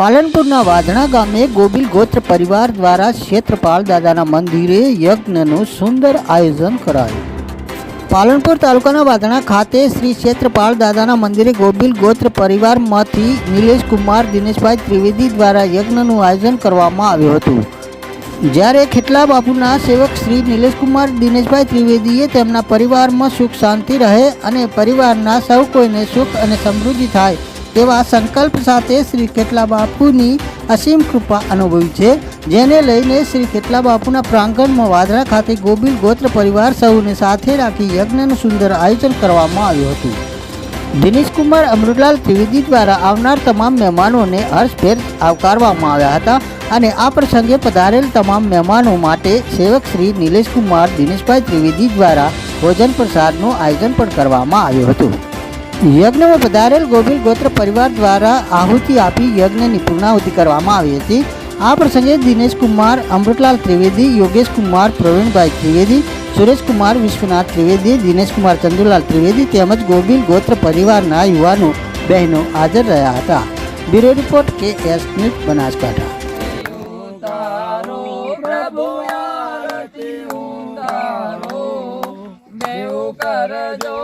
પાલનપુરના વાધણા ગામે ગોબિલ ગોત્ર પરિવાર દ્વારા ક્ષેત્રપાળ દાદાના મંદિરે યજ્ઞનું સુંદર આયોજન કરાયું. પાલનપુર તાલુકાના વાધણા ખાતે શ્રી ક્ષેત્રપાળ દાદાના મંદિરે ગોબિલ ગોત્ર પરિવારમાંથી નિલેશ કુમાર દિનેશભાઈ ત્રિવેદી દ્વારા યજ્ઞનું આયોજન કરવામાં આવ્યું હતું. જ્યારે ખેટલા બાપુના સેવક શ્રી નિલેશકુમાર, દિનેશભાઈ ત્રિવેદીએ તેમના પરિવારમાં સુખ શાંતિ રહે અને પરિવારના સૌ કોઈને સુખ અને સમૃદ્ધિ થાય તેવા સંકલ્પ સાથે શ્રી કેટલા બાપુની અસીમ કૃપા અનુભવી છે, જેને લઈને શ્રી કેટલા બાપુના પ્રાંગણમાં વાદરા ખાતે ગોબિલ ગોત્ર પરિવાર સૌને સાથે રાખી યજ્ઞનું સુંદર આયોજન કરવામાં આવ્યું હતું. દિનેશકુમાર અમૃતલાલ ત્રિવેદી દ્વારા આવનાર તમામ મહેમાનોને હર્ષભેર આવકારવામાં આવ્યા હતા અને આ પ્રસંગે પધારેલ તમામ મહેમાનો માટે સેવક શ્રી નિલેશકુમાર દિનેશભાઈ ત્રિવેદી દ્વારા ભોજન પ્રસાદનું આયોજન પણ કરવામાં આવ્યું હતું. યજ્ઞમાં પધારેલ ગોવિલ ગોત્ર પરિવાર દ્વારા આહુતિ આપી યજ્ઞની પૂર્ણાહુતિ કરવામાં આવી હતી. આ પ્રસંગે દિનેશકુમાર અમૃતલાલ ત્રિવેદી યોગેશકુમાર પ્રવીણભાઈ ત્રિવેદી સુરેશકુમાર વિશ્વનાથ ત્રિવેદી દિનેશકુમાર ચંદુલાલ ત્રિવેદી તેમજ ગોવિલ ગોત્ર પરિવારના યુવાનો, બહેનો હાજર રહ્યા હતા. Bureau report K S news Banaskantha. ઉતારો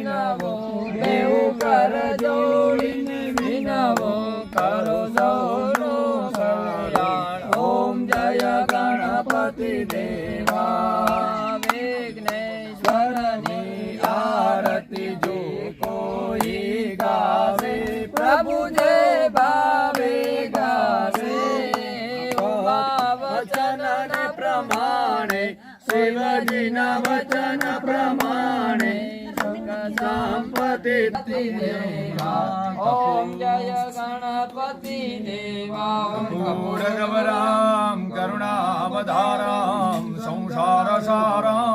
વિનવો મેઉ કર જોડીને વિનવો કરો સૌનો કલ્યાણ ઓમ જય ગણપતિ દેવા. પ્રમાણે શિવજીના વચન પ્રમાણે. સંપતિ ઓમ જય ગણપતિ દેવા. કપૂર સંસાર સારામ